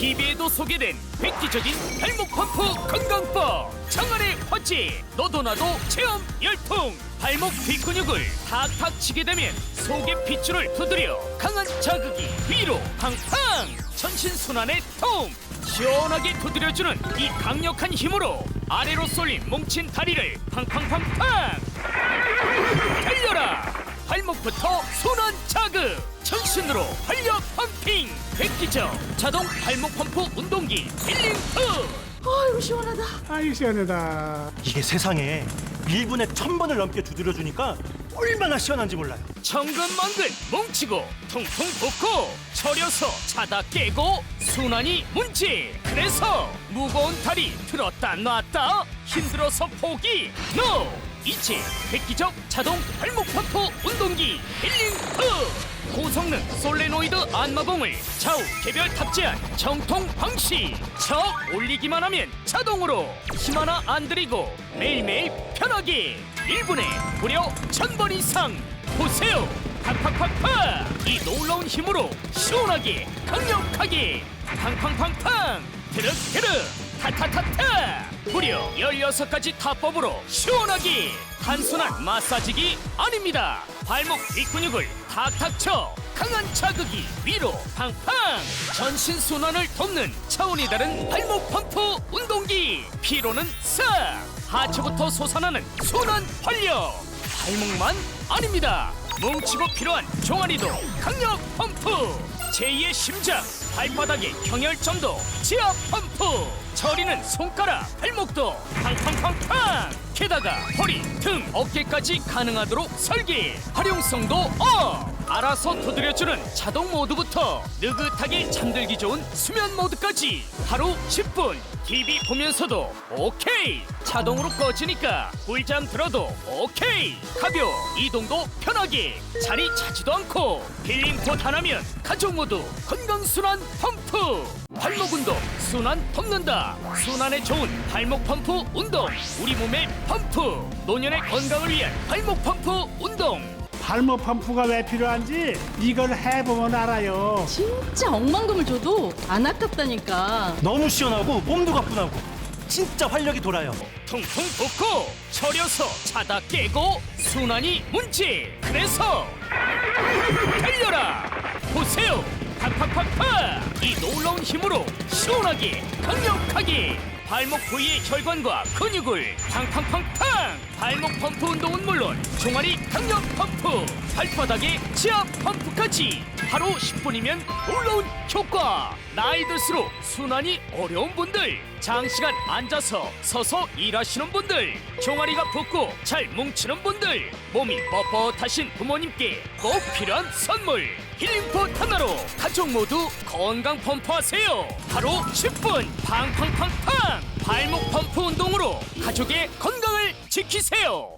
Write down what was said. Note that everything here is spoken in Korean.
TV에도 소개된 획기적인 발목 펌프 건강법. 장안의 화지 너도 나도 체험 열풍. 발목 뒷근육을 탁탁 치게 되면 속의 핏줄을 두드려 강한 자극이 위로 팡팡! 전신 순환에 도움! 시원하게 두드려주는 이 강력한 힘으로 아래로 쏠린 뭉친 다리를 팡팡팡팡! 달려라! 발목부터 순환 자극 전신으로 활력 펌핑 획기적 자동 발목 펌프 운동기 힐링프 아이고 시원하다. 아이 시원하다. 이게 세상에 1분에 1000번을 넘게 두드려주니까 얼마나 시원한지 몰라요. 천근만근 뭉치고 통통 붓고 처려서 자다 깨고 순환이 문지 그래서 무거운 다리 들었다 놨다 힘들어서 포기. NO 이제 획기적 자동 발목 펌프 운동기. 힐링프 고성능 솔레노이드 안마봉을 좌우 개별 탑재한 정통 방식 척 올리기만 하면 자동으로 힘 하나 안 들이고 매일매일 편하게. 1분에 무려 1000번 이상 보세요. 팍팍팍팍 이 놀라운 힘으로 시원하게 강력하게 팡팡팡팡! 드륵드륵 타타타타! 무려 16가지 타법으로 시원하게 단순한 마사지기 아닙니다. 발목 뒷근육을 탁탁 쳐 강한 자극이 위로 팡팡! 전신 순환을 돕는 차원이 다른 발목 펌프 운동기! 피로는 싹! 하체부터 솟아나는 순환 활력 발목만 아닙니다. 뭉치고 필요한 종아리도 강력 펌프. 제2의 심장, 발바닥의 경혈점도 지압 펌프. 저리는 손가락, 발목도 팡팡팡팡. 게다가 허리, 등, 어깨까지 가능하도록 설계. 활용성도 업. 알아서 두드려주는 자동 모드부터 느긋하게 잠들기 좋은 수면 모드까지 하루 10분. TV 보면서도 오케이. 자동으로 꺼지니까 꿀잠 들어도 오케이. 가벼워. 이동도 편하게. 자리 차지도 않고. 힐링포 하나면 가족 모두 건강순환 펌프. 발목 운동 순환 덮는다. 순환에 좋은 발목 펌프 운동. 우리 몸의 펌프. 노년의 건강을 위한 발목 펌프 운동 발목 펌프가 왜 필요한지 이걸 해보면 알아요. 진짜 억만금을 줘도 안 아깝다니까. 너무 시원하고 몸도 가뿐하고 진짜 활력이 돌아요. 통통 붓고 처려서 자다 깨고 순환이 문제 그래서 달려라 보세요 팍팍팍팍 이 놀라운 힘으로 시원하게 강력하게 발목 부위의 혈관과 근육을 팡팡팡팡! 발목 펌프 운동은 물론 종아리 강력 펌프 발바닥의 지압 펌프까지 하루 10분이면 놀라운 효과! 나이 들수록 순환이 어려운 분들 장시간 앉아서 서서 일하시는 분들 종아리가 붓고 잘 뭉치는 분들 몸이 뻣뻣하신 부모님께 꼭 필요한 선물 힐링포 하나로 가족 모두 건강 펌프하세요. 하루 10분 팡팡팡팡 발목 펌프 운동으로 가족의 건강을 지키세요